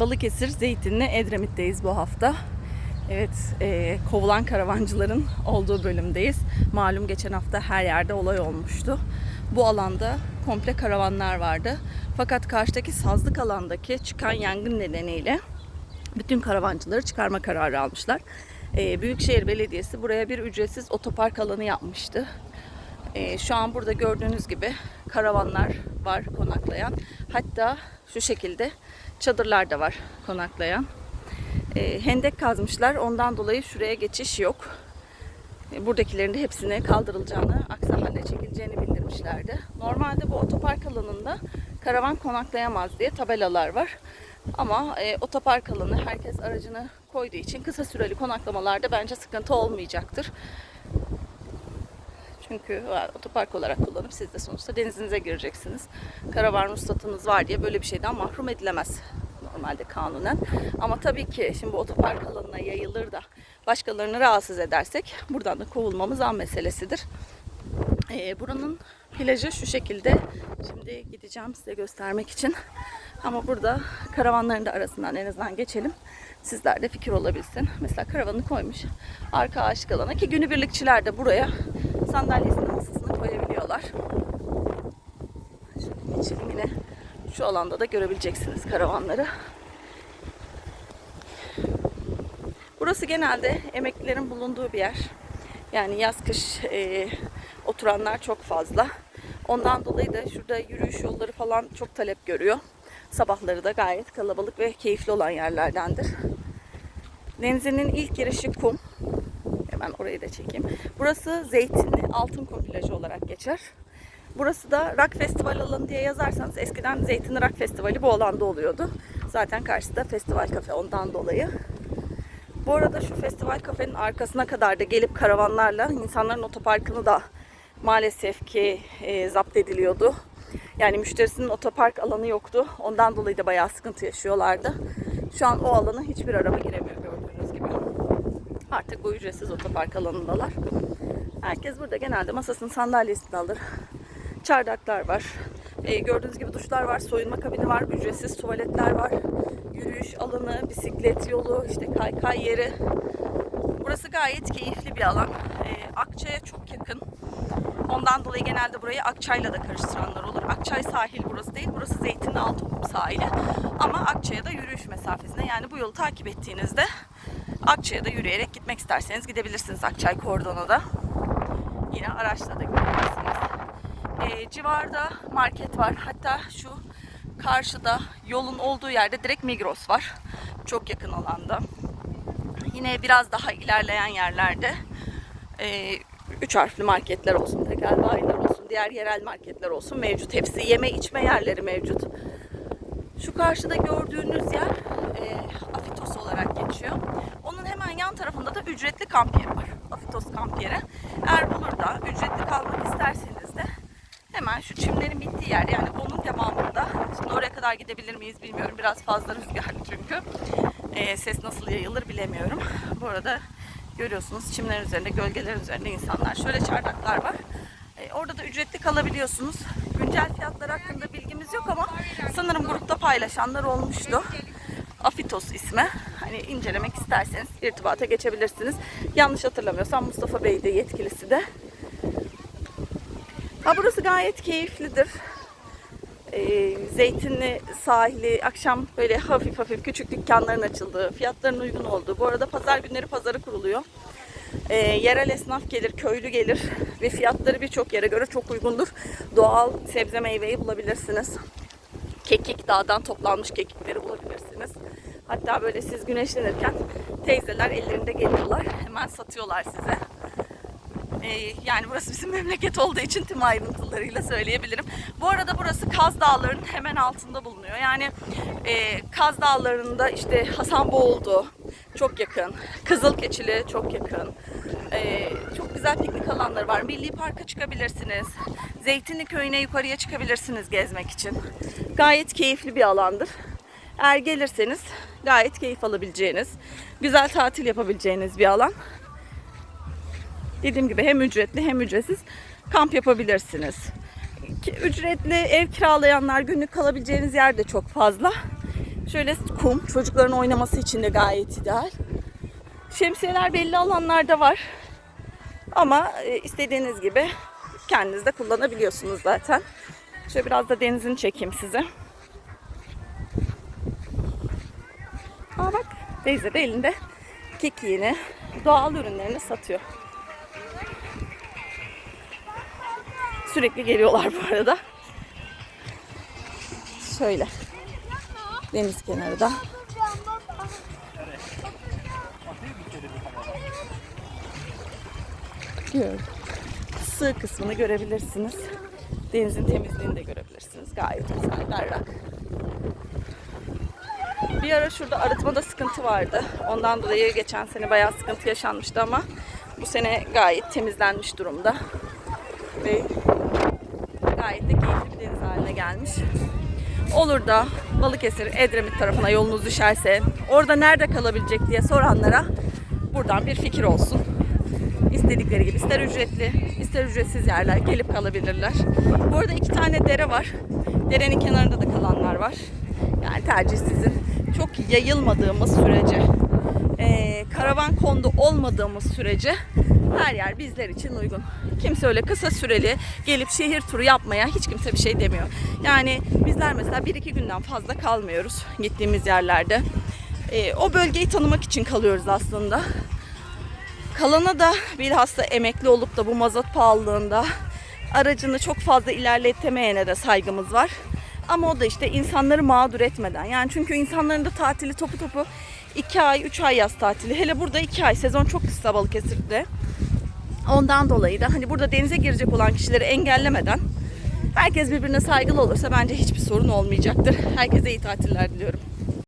Balıkesir, Zeytinli, Edremit'teyiz bu hafta. Evet, e, kovulan karavancıların olduğu bölümdeyiz. Malum geçen hafta her yerde olay olmuştu. Bu alanda komple karavanlar vardı. Fakat karşıdaki sazlık alandaki çıkan yangın nedeniyle bütün karavancıları çıkarma kararı almışlar. E, Büyükşehir Belediyesi buraya bir ücretsiz otopark alanı yapmıştı. E, şu an burada gördüğünüz gibi karavanlar var konaklayan. Hatta şu şekilde çadırlar da var konaklayan. E, hendek kazmışlar. Ondan dolayı şuraya geçiş yok. E, buradakilerin de hepsine kaldırılacağını, aksi halde çekileceğini bildirmişlerdi. Normalde bu otopark alanında karavan konaklayamaz diye tabelalar var. Ama e, otopark alanı herkes aracını koyduğu için kısa süreli konaklamalarda bence sıkıntı olmayacaktır. Çünkü e, otopark olarak kullanıp siz de sonuçta denizinize gireceksiniz. Karavan ruhsatınız var diye böyle bir şeyden mahrum edilemez normalde kanunen. Ama tabii ki şimdi bu otopark alanına yayılır da başkalarını rahatsız edersek buradan da kovulmamız an meselesidir. Ee, buranın plajı şu şekilde. Şimdi gideceğim size göstermek için. Ama burada karavanların da arasından en azından geçelim. Sizler de fikir olabilsin. Mesela karavanı koymuş. Arka ağaçlık alana ki günübirlikçiler de buraya sandalyesini masasını koyabiliyorlar. Şöyle geçelim yine. Şu alanda da görebileceksiniz karavanları. Burası genelde emeklilerin bulunduğu bir yer. Yani yaz kış e, oturanlar çok fazla. Ondan dolayı da şurada yürüyüş yolları falan çok talep görüyor. Sabahları da gayet kalabalık ve keyifli olan yerlerdendir. Denizinin ilk girişi kum. Hemen orayı da çekeyim. Burası Zeytinli Altın Kum plajı olarak geçer. Burası da Rock Festival alanı diye yazarsanız eskiden Zeytinli Rock Festivali bu alanda oluyordu. Zaten karşıda festival kafe ondan dolayı. Bu arada şu festival kafenin arkasına kadar da gelip karavanlarla insanların otoparkını da maalesef ki e, zapt ediliyordu. Yani müşterisinin otopark alanı yoktu. Ondan dolayı da bayağı sıkıntı yaşıyorlardı. Şu an o alana hiçbir araba giremiyor. Artık bu ücretsiz otopark alanındalar. Herkes burada genelde masasını sandalyesini alır. Çardaklar var. E, gördüğünüz gibi duşlar var, soyunma kabini var, ücretsiz tuvaletler var. Yürüyüş alanı, bisiklet yolu, işte kaykay yeri. Burası gayet keyifli bir alan. E, Akçay'a çok yakın. Ondan dolayı genelde burayı Akçay'la da karıştıranlar olur. Akçay sahil burası değil, burası Zeytinli Altınkum sahili. Ama Akçay'a da yürüyüş mesafesinde. Yani bu yolu takip ettiğinizde Akçay'a da yürüyerek gitmek isterseniz gidebilirsiniz Akçay kordona da. Yine araçla da gidebilirsiniz. E, civarda market var. Hatta şu karşıda yolun olduğu yerde direkt Migros var. Çok yakın alanda. Yine biraz daha ilerleyen yerlerde e, üç harfli marketler olsun, tekel bayiler olsun, diğer yerel marketler olsun mevcut. Hepsi yeme içme yerleri mevcut. Şu karşıda gördüğünüz yer e, Afitos olarak geçiyor. Yan tarafında da ücretli kamp yeri var. Afitos kamp yeri. Eğer olur da ücretli kalmak isterseniz de hemen şu çimlerin bittiği yer yani onun devamında. Şimdi oraya kadar gidebilir miyiz bilmiyorum. Biraz fazla rüzgarlı çünkü. E, ses nasıl yayılır bilemiyorum. Bu arada görüyorsunuz çimlerin üzerinde, gölgelerin üzerinde insanlar. Şöyle çardaklar var. E, orada da ücretli kalabiliyorsunuz. Güncel fiyatlar hakkında bilgimiz yok ama sanırım grupta paylaşanlar olmuştu. Afitos ismi. Hani incelemek isterseniz irtibata geçebilirsiniz. Yanlış hatırlamıyorsam Mustafa Bey de yetkilisi de. Ha burası gayet keyiflidir. Ee, zeytinli sahili, akşam böyle hafif hafif küçük dükkanların açıldığı, fiyatların uygun olduğu. Bu arada pazar günleri pazarı kuruluyor. Ee, yerel esnaf gelir, köylü gelir ve fiyatları birçok yere göre çok uygundur. Doğal sebze meyveyi bulabilirsiniz. Kekik, dağdan toplanmış kekikleri bulabilirsiniz. Hatta böyle siz güneşlenirken teyzeler ellerinde geliyorlar. Hemen satıyorlar size. Ee, yani burası bizim memleket olduğu için tüm ayrıntılarıyla söyleyebilirim. Bu arada burası Kaz Dağları'nın hemen altında bulunuyor. Yani e, Kaz Dağları'nda işte Hasanboğuldu çok yakın. Kızılkeçili çok yakın. Ee, çok güzel piknik alanları var. Milli Park'a çıkabilirsiniz. Zeytinli Köyü'ne yukarıya çıkabilirsiniz gezmek için. Gayet keyifli bir alandır. Eğer gelirseniz gayet keyif alabileceğiniz, güzel tatil yapabileceğiniz bir alan. Dediğim gibi hem ücretli hem ücretsiz kamp yapabilirsiniz. Ücretli ev kiralayanlar günlük kalabileceğiniz yer de çok fazla. Şöyle kum çocukların oynaması için de gayet ideal. Şemsiyeler belli alanlarda var. Ama e, istediğiniz gibi kendiniz de kullanabiliyorsunuz zaten. Şöyle biraz da denizini çekeyim size. Aa bak teyze de elinde kekiğini, doğal ürünlerini satıyor. Sürekli geliyorlar bu arada. Şöyle. Deniz kenarı da. Gör. Sığ kısmını görebilirsiniz. Denizin temizliğini de görebilirsiniz. Gayet güzel, berrak. Bir ara şurada arıtmada sıkıntı vardı. Ondan dolayı geçen sene bayağı sıkıntı yaşanmıştı ama bu sene gayet temizlenmiş durumda. Ve gayet de keyifli bir deniz haline gelmiş. Olur da Balıkesir, Edremit tarafına yolunuz düşerse orada nerede kalabilecek diye soranlara buradan bir fikir olsun. İstedikleri gibi ister ücretli ister ücretsiz yerler gelip kalabilirler. Bu arada iki tane dere var. Derenin kenarında da kalanlar var. Yani tercih sizin. Çok yayılmadığımız sürece, eee, karavan kondu olmadığımız sürece her yer bizler için uygun. Kimse öyle kısa süreli gelip şehir turu yapmaya hiç kimse bir şey demiyor. Yani bizler mesela bir iki günden fazla kalmıyoruz gittiğimiz yerlerde. Eee, o bölgeyi tanımak için kalıyoruz aslında. Kalana da bilhassa emekli olup da bu mazot pahalılığında aracını çok fazla ilerletemeyene de saygımız var. Ama o da işte insanları mağdur etmeden. Yani çünkü insanların da tatili topu topu 2 ay, 3 ay yaz tatili. Hele burada 2 ay sezon çok kısa Balıkesir'de. Ondan dolayı da hani burada denize girecek olan kişileri engellemeden herkes birbirine saygılı olursa bence hiçbir sorun olmayacaktır. Herkese iyi tatiller diliyorum.